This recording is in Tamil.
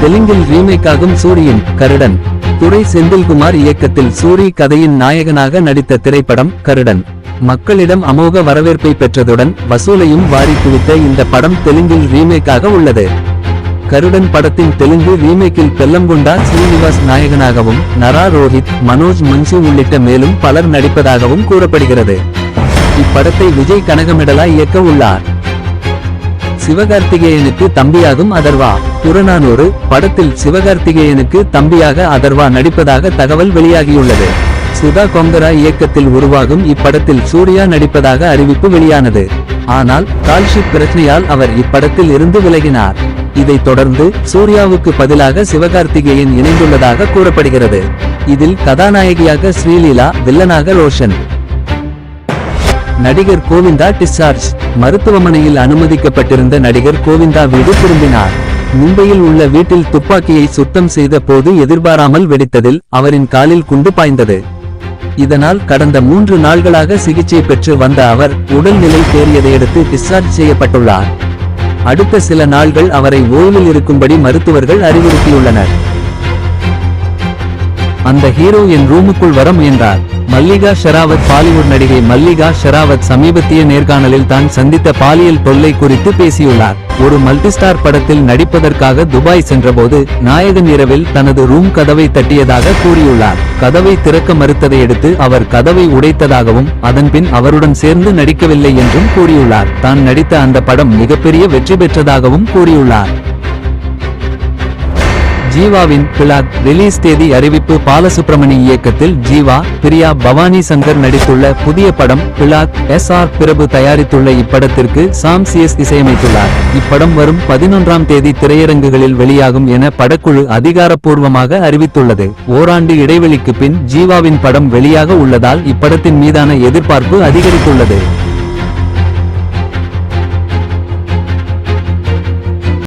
தெலுங்கில் ரீமேக்காகும் சூரியின் கருடன். துரை செந்தில்குமார் இயக்கத்தில் சூரி கதையின் நாயகனாக நடித்த திரைப்படம் கருடன். மக்களிடம் அமோக வரவேற்பை பெற்றதுடன் வசூலையும் வாரி குவித்த இந்த படம் தெலுங்கில் ரீமேக்காக உள்ளது. கருடன் படத்தின் தெலுங்கு ரீமேக்கில் பெல்லங்குண்டா ஸ்ரீனிவாஸ் நாயகனாகவும் நரா ரோஹித் மனோஜ் மன்சு உள்ளிட்ட மேலும் பலர் நடிப்பதாகவும் கூறப்படுகிறது. இப்படத்தை விஜய் கனகமிடலா இயக்க உள்ளார். சிவகார்த்திகேயனுக்கு தம்பியாகும் அதர்வா. புறநானூறு படத்தில் சிவகார்த்திகேயனுக்கு தம்பியாக அதர்வா நடிப்பதாக தகவல் வெளியாகியுள்ளது. சுதா கொங்கரா இயக்கத்தில் உருவாகும் இப்படத்தில் சூர்யா நடிப்பதாக அறிவிப்பு வெளியானது. ஆனால் கால்ஷிப் பிரச்சனையால் அவர் இப்படத்தில் இருந்து விலகினார். இதைத் தொடர்ந்து சூர்யாவுக்கு பதிலாக சிவகார்த்திகேயன் இணைந்துள்ளதாக கூறப்படுகிறது. இதில் கதாநாயகியாக ஸ்ரீலீலா வில்லனாக ரோஷன். நடிகர் கோவிந்தா டிஸ்சார்ஜ். மருத்துவமனையில் அனுமதிக்கப்பட்டிருந்த நடிகர் கோவிந்தா வீடு திரும்பினார். மும்பையில் உள்ள வீட்டில் துப்பாக்கியை சுத்தம் செய்த போது எதிர்பாராமல் வெடித்ததில் அவரின் காலில் குண்டு பாய்ந்தது. இதனால் கடந்த மூன்று நாள்களாக சிகிச்சை பெற்று வந்த அவர் உடல்நிலை தேறியதையடுத்து டிஸ்சார்ஜ் செய்யப்பட்டுள்ளார். அடுத்த சில நாள்கள் அவரை ஓய்வில் இருக்கும்படி மருத்துவர்கள் அறிவுறுத்தியுள்ளனர். அந்த ஹீரோ என் ரூமுக்குள் வர முயன்றார். மல்லிகா ஷெராவத் பாலிவுட் நடிகை மல்லிகா ஷெராவத் சமீபத்திய நேர்காணலில் தான் சந்தித்த பாலியல் தொல்லை குறித்து பேசியுள்ளார். ஒரு மல்டிஸ்டார் படத்தில் நடிப்பதற்காக துபாய் சென்றபோது நாயகன் இரவில் தனது ரூம் கதவை தட்டியதாக கூறியுள்ளார். கதவை திறக்க மறுத்ததையடுத்து அவர் கதவை உடைத்ததாகவும் அதன்பின் அவருடன் சேர்ந்து நடிக்கவில்லை என்றும் கூறியுள்ளார். தான் நடித்த அந்த படம் மிகப்பெரிய வெற்றி பெற்றதாகவும் கூறியுள்ளார். ஜீவாவின் பிளாக் ரிலீஸ் தேதி அறிவிப்பு பாலசுப்ரமணி இயக்கத்தில் ஜீவா பிரியா பவானி சங்கர் நடித்துள்ள புதிய படம் பிளாக் எஸ் ஆர் பிரபு தயாரித்துள்ள இப்படத்திற்கு சாம் சிஎஸ் இசையமைத்துள்ளார். இப்படம் வரும் பதினொன்றாம் தேதி திரையரங்குகளில் வெளியாகும் என படக்குழு அதிகாரப்பூர்வமாக அறிவித்துள்ளது. ஓராண்டு இடைவெளிக்கு பின் ஜீவாவின் படம் வெளியாக உள்ளதால் இப்படத்தின் மீதான எதிர்பார்ப்பு அதிகரித்துள்ளது.